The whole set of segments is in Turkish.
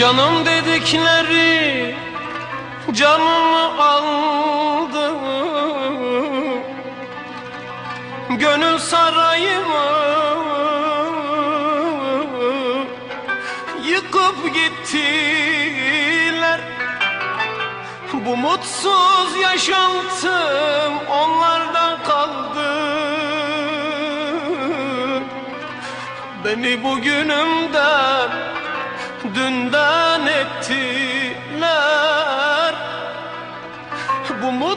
Canım dedikleri canımı aldı. Gönül sarayımı yıkıp gittiler. Bu mutsuz yaşantım onlardan kaldı. Beni bugünümden dünden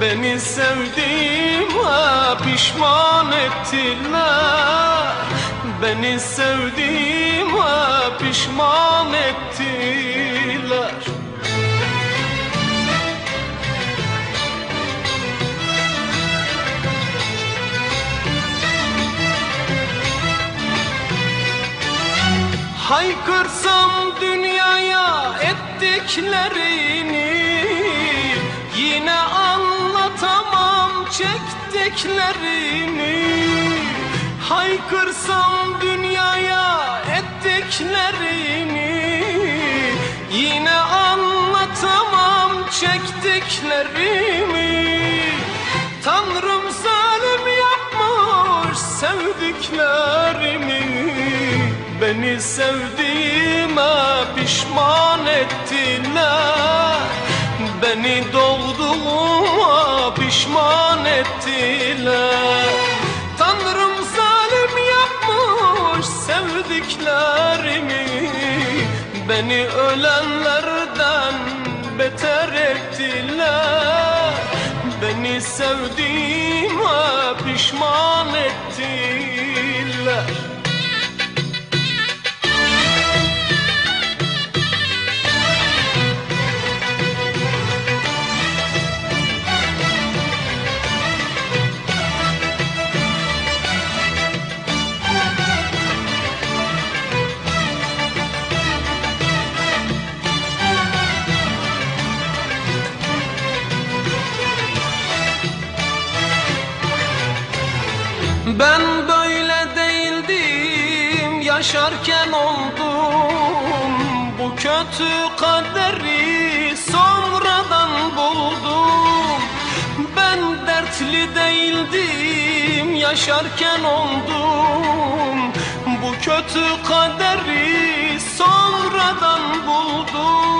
Beni sevdiğime pişman ettiler. Beni sevdiğime pişman ettiler. Haykırsam dünyaya ettiklerini çektiklerini Haykırsam dünyaya ettiklerini Yine anlatamam çektiklerimi. Tanrım zalim yapmış sevdiklerimi Beni sevdiğime pişman ettiler. Beni doğduğuma sevdiklerimi Beni ölenlerden beter ettiler. Beni sevdiğime pişman ettiler Ben böyle değildim yaşarken oldum. Bu kötü kaderi sonradan buldum. Ben dertli değildim yaşarken oldum. Bu kötü kaderi sonradan buldum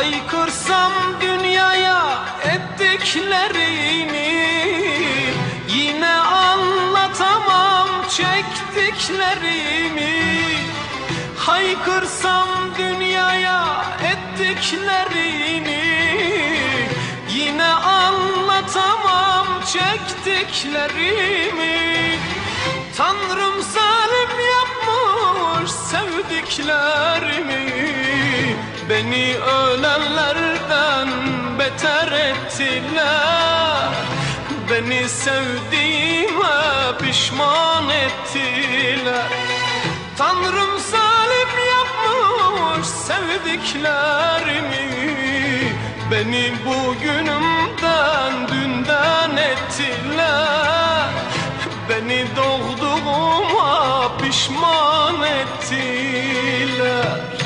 Haykırsam dünyaya ettiklerini Yine anlatamam çektiklerimi Haykırsam dünyaya ettiklerini Yine anlatamam çektiklerimi Tanrım zalim yapmış sevdiklerimi Beni ölenlerden beter ettiler. Beni sevdiğime pişman ettiler. Tanrım zalim yapmış sevdiklerimi. Beni bugünümden dünden ettiler. Beni doğduğuma pişman ettiler